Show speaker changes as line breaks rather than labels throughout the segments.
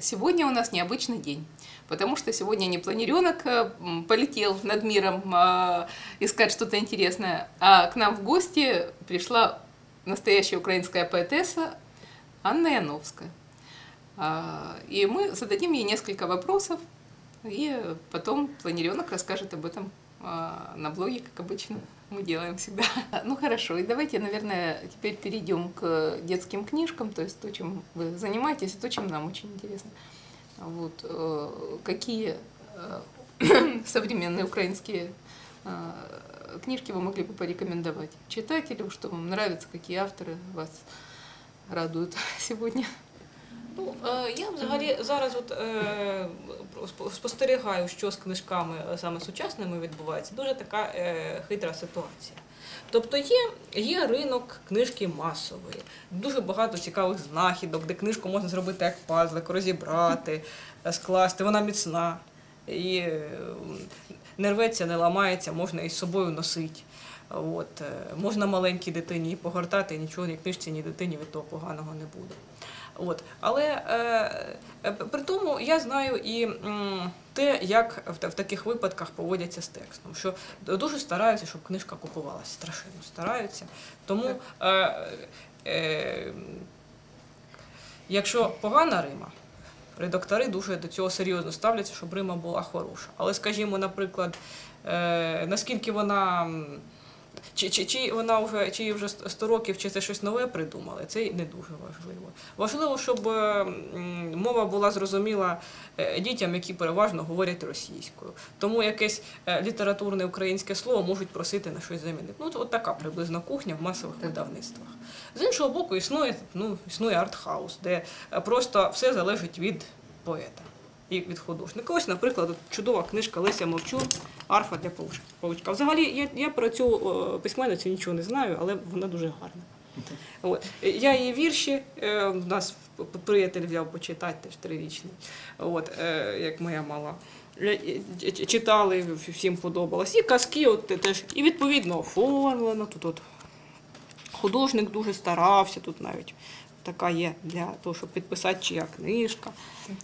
Сегодня у нас необычный день, потому что сегодня не планеренок э, полетел над миром э, искать что-то интересное, а к нам в гости пришла настоящая украинская поэтесса Анна Яновская. А, И мы зададим ей несколько вопросов, и потом планеренок расскажет об этом а, на блоге, как обычно мы делаем всегда. Ну хорошо, и давайте, наверное, теперь перейдем к детским книжкам, то есть то, чем вы занимаетесь, и то, чем нам очень интересно. Вот, э, какие э, современные украинские э, книжки вы могли бы порекомендовать читателю, что вам нравится, какие авторы вас радуют сегодня?
Ну, е, я взагалі зараз от, е, спостерігаю, що з книжками е, саме сучасними відбувається. Дуже така е, хитра ситуація. Тобто є, є ринок книжки масової, дуже багато цікавих знахідок, де книжку можна зробити як пазлик, розібрати, е, скласти, вона міцна. І не рветься, не ламається, можна із собою носити. От, можна маленькій дитині і погортати, і нічого ні книжці, ні дитині від того поганого не буде. От. Але е, е, при тому я знаю і м, те, як в, в таких випадках поводяться з текстом. Що дуже стараються, щоб книжка купувалася, страшенно стараються. Тому, е, е, якщо погана Рима, редактори дуже до цього серйозно ставляться, щоб Рима була хороша. Але, скажімо, наприклад, е, наскільки вона. Чи, чи, чи вона вже чи їй вже 100 років, чи це щось нове придумали, це не дуже важливо. Важливо, щоб е, мова була зрозуміла е, дітям, які переважно говорять російською. Тому якесь е, літературне українське слово можуть просити на щось замінити. Ну, от така приблизно кухня в масових видавництвах. З іншого боку, існує, ну, існує артхаус, де просто все залежить від поета і від художника. Ось, наприклад, чудова книжка Леся Мовчун Арфа для пауч- павучка. Взагалі, я, я про цю письменницю нічого не знаю, але вона дуже гарна. От. Я її вірші, е, у нас приятель взяв почитати теж трирічний, от, е, як моя мала. Е, Читали, всім подобалось. І казки от теж, і відповідно оформлено. Тут от художник дуже старався, тут навіть така є для того, щоб підписати чия книжка.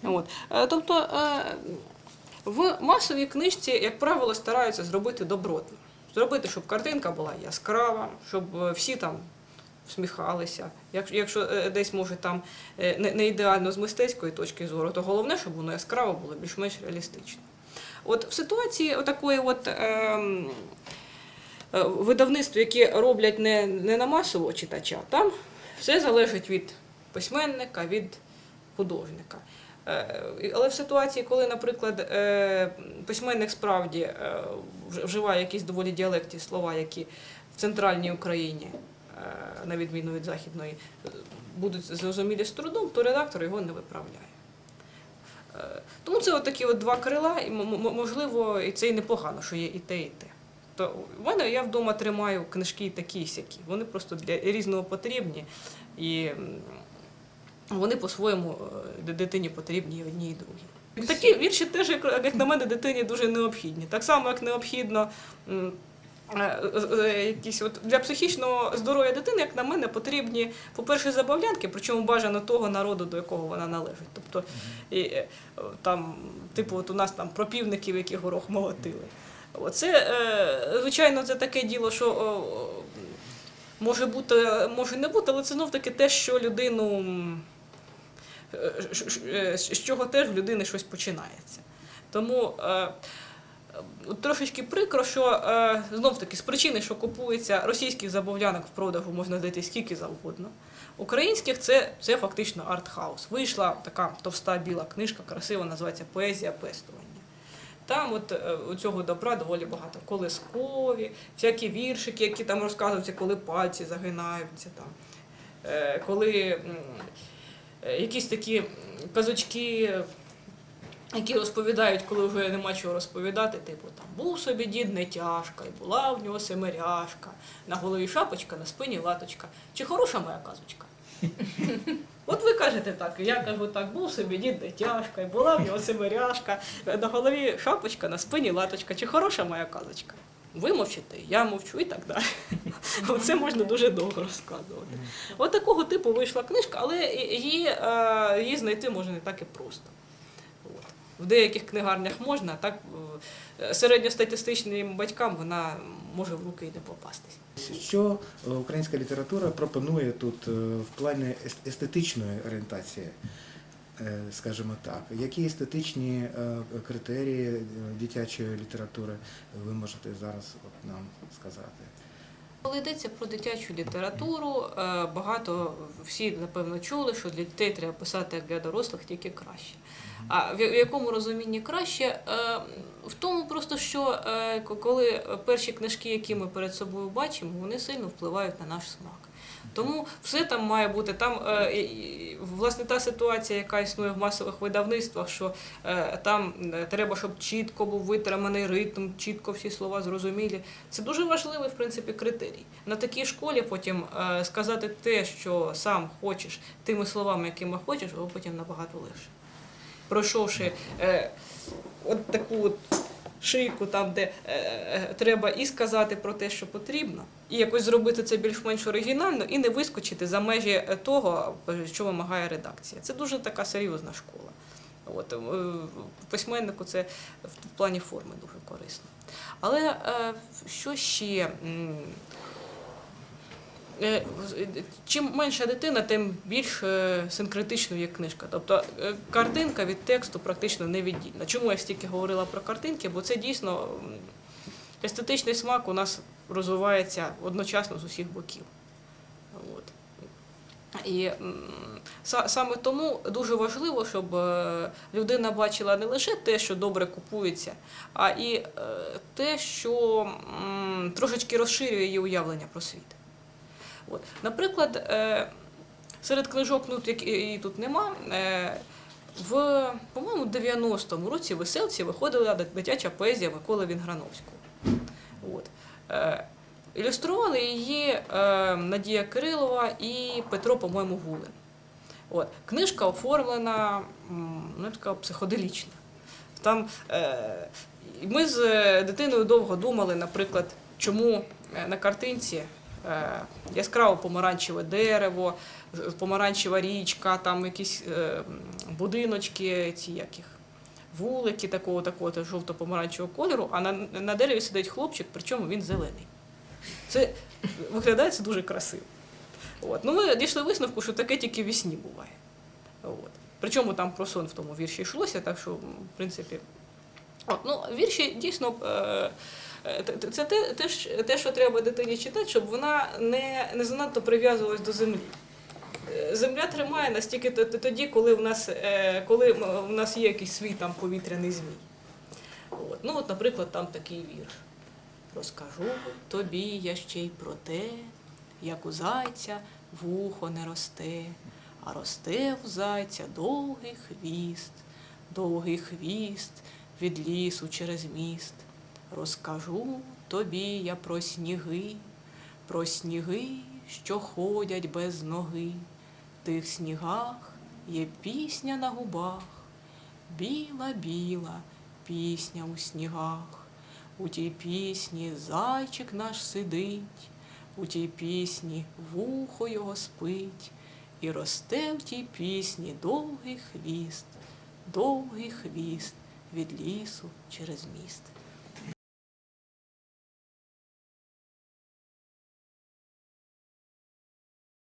От. Е, Тобто е, в масовій книжці, як правило, стараються зробити добротно. Зробити, щоб картинка була яскрава, щоб е, всі там всміхалися. Якщо, десь може там не, ідеально з мистецької точки зору, то головне, щоб воно яскраво було більш-менш реалістично. От в ситуації отакої от. е, видавництв, які роблять не, не на масового читача, там все залежить від письменника, від художника. Е, Але в ситуації, коли, наприклад, е, письменник справді е, вживає якісь доволі діалектні слова, які в центральній Україні, е, на відміну від західної, е, будуть зрозумілі з трудом, то редактор його не виправляє. Е, Тому це от такі от два крила, і можливо, і це і непогано, що є і те, і те. То в мене я вдома тримаю книжки такі сякі. Вони просто для різного потрібні, і вони по-своєму е, дитині потрібні і одні, і другі. Такі вірші теж, як на мене, дитині дуже необхідні. Так само, як необхідно. е, е, Якісь от для психічного здоров'я дитини, як на мене, потрібні, по-перше, забавлянки, причому бажано того народу, до якого вона належить. Тобто, і, там, типу, от у нас там про півників, які горох молотили. Це, е, звичайно, це таке діло, що може бути, може не бути, але це знов таки те, що людину, е, е, з чого теж в людини щось починається. Тому трошечки прикро, що знов таки з причини, що купується російських забавлянок в продажу можна знайти скільки завгодно. Українських це, це фактично артхаус. Вийшла така товста біла книжка, красива, називається Поезія пестування. Там от е, у цього добра доволі багато. Колискові, всякі віршики, які там розказуються, коли пальці загинаються, там, е, коли е, якісь такі казочки, які розповідають, коли вже нема чого розповідати, типу там був собі дід не тяжка, і була в нього семеряшка, на голові шапочка, на спині латочка. Чи хороша моя казочка? От ви кажете так, я кажу так, був собі дід дитяшка, і була в нього семеряшка, на голові шапочка, на спині латочка. Чи хороша моя казочка? вимовчите, я мовчу і так далі. Це можна дуже довго розказувати. От такого типу вийшла книжка, але її, е, її знайти може не так і просто. От. В деяких книгарнях можна, а так е, середньостатистичним батькам вона може в руки і не попастись.
Що е, українська література пропонує тут е, в плані естетичної орієнтації, скажімо так? Які естетичні критерії дитячої літератури ви можете зараз от нам сказати?
Коли йдеться про дитячу літературу, багато всі напевно чули, що для дітей треба писати як для дорослих, тільки краще. А в якому розумінні краще? Е, В тому просто, що е, коли перші книжки, які ми перед собою бачимо, вони сильно впливають на наш смак. Тому все там має бути. Там е, власне та ситуація, яка існує в масових видавництвах, що там треба, щоб чітко був витриманий ритм, чітко всі слова зрозумілі. Це дуже важливий, в принципі, критерій. На такій школі потім сказати те, що сам хочеш, тими словами, якими хочеш, його потім набагато легше. Пройшовши е, от таку от шийку, там, де е, е, треба і сказати про те, що потрібно, і якось зробити це більш-менш оригінально, і не вискочити за межі е, того, що вимагає редакція. Це дуже така серйозна школа. От, е, письменнику це в плані форми дуже корисно. Але що ще? Е, Чим менша дитина, тим більш е, синкретичною є книжка. Тобто е, картинка від тексту практично невіддільна. Чому я стільки говорила про картинки? Бо це дійсно естетичний смак у нас розвивається одночасно з усіх боків. От. І саме тому дуже важливо, щоб людина бачила не лише те, що добре купується, а і те, що трошечки розширює її уявлення про світ. От. Наприклад, е, серед книжок, ну, її тут нема, е, в, по-моєму, 90-му році веселці виходила дитяча поезія Миколи Вінграновського. От. Е, Ілюстрували її Надія Кирилова і Петро, по-моєму, Гулин. От. Книжка оформлена ну, така психоделічна. Там, ми з дитиною довго думали, наприклад, чому на картинці яскраво помаранчеве дерево, помаранчева річка, там якісь е, будиночки, ці яких. Вулики такого, такого жовто-помаранчевого кольору, а на, на дереві сидить хлопчик, причому він зелений. Це виглядає це дуже красиво. От. Ну, ми дійшли висновку, що таке тільки в вісні буває. От. Причому там про сон в тому вірші йшлося, так що, в принципі, От, ну, вірші дійсно е, е, це те, те, те, що треба дитині читати, щоб вона не, не занадто прив'язувалась до землі. Е, Земля тримає настільки т- т- тоді, коли в нас, е, коли в нас є якийсь свій там повітряний змій. От. Ну, от, наприклад, там такий вірш. Розкажу тобі я ще й про те, як у зайця вухо не росте, а росте в зайця довгий хвіст, довгий хвіст від лісу через міст. Розкажу тобі я про сніги, про сніги, що ходять без ноги. В тих снігах є пісня на губах, біла, біла пісня у снігах. У тій пісні зайчик наш сидить, у тій пісні вухо його спить, і росте в тій пісні довгий хвіст, довгий хвіст від лісу через міст.